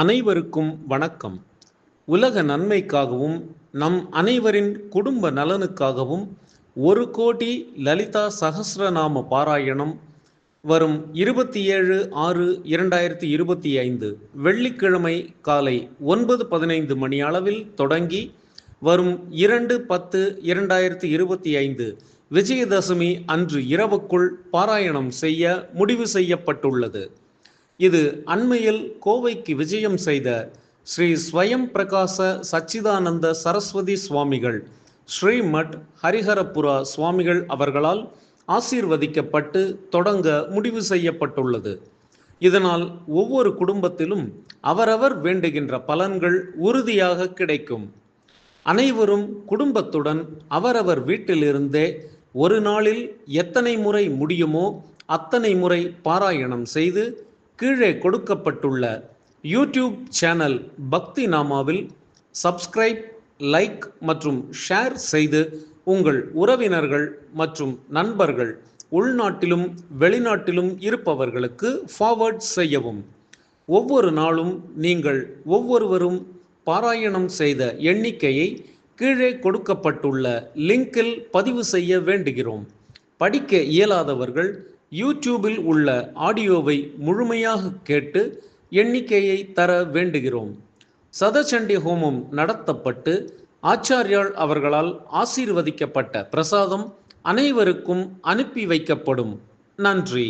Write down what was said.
அனைவருக்கும் வணக்கம். உலக நன்மைக்காகவும் நம் அனைவரின் குடும்ப நலனுக்காகவும் ஒரு கோடி லலிதா சகசிரநாம பாராயணம் வரும் இருபத்தி ஏழு ஆறு இரண்டாயிரத்தி இருபத்தி ஐந்து வெள்ளிக்கிழமை காலை ஒன்பது பதினைந்து மணி அளவில் தொடங்கி வரும் இரண்டு பத்து இரண்டாயிரத்தி இருபத்தி ஐந்து விஜயதசமி அன்று இரவுக்குள் பாராயணம் செய்ய முடிவு செய்யப்பட்டுள்ளது. இது அண்மையில் கோவைக்கு விஜயம் செய்த ஸ்ரீ ஸ்வயம் பிரகாச சச்சிதானந்த சரஸ்வதி சுவாமிகள் ஸ்ரீமட் ஹரிஹரபுரா சுவாமிகள் அவர்களால் ஆசீர்வதிக்கப்பட்டு தொடங்க முடிவு செய்யப்பட்டுள்ளது. இதனால் ஒவ்வொரு குடும்பத்திலும் அவரவர் வேண்டுகின்ற பலன்கள் உறுதியாக கிடைக்கும். அனைவரும் குடும்பத்துடன் அவரவர் வீட்டிலிருந்தே ஒரு நாளில் எத்தனை முறை முடியுமோ அத்தனை முறை பாராயணம் செய்து கீழே கொடுக்கப்பட்டுள்ள யூடியூப் சேனல் பக்தி நாமாவில் சப்ஸ்கிரைப் லைக் மற்றும் ஷேர் செய்து உங்கள் உறவினர்கள் மற்றும் நண்பர்கள் உள்நாட்டிலும் வெளிநாட்டிலும் இருப்பவர்களுக்கு ஃபார்வர்ட் செய்யவும். ஒவ்வொரு நாளும் நீங்கள் ஒவ்வொருவரும் பாராயணம் செய்த எண்ணிக்கையை கீழே கொடுக்கப்பட்டுள்ள லிங்கில் பதிவு செய்ய வேண்டுகிறோம். படிக்க இயலாதவர்கள் யூடியூபில் உள்ள ஆடியோவை முழுமையாக கேட்டு எண்ணிக்கையை தர வேண்டுகிறோம். சதச்சண்டி ஹோமம் நடத்தப்பட்டு ஆச்சாரியால் அவர்களால் ஆசீர்வதிக்கப்பட்ட பிரசாதம் அனைவருக்கும் அனுப்பி வைக்கப்படும். நன்றி.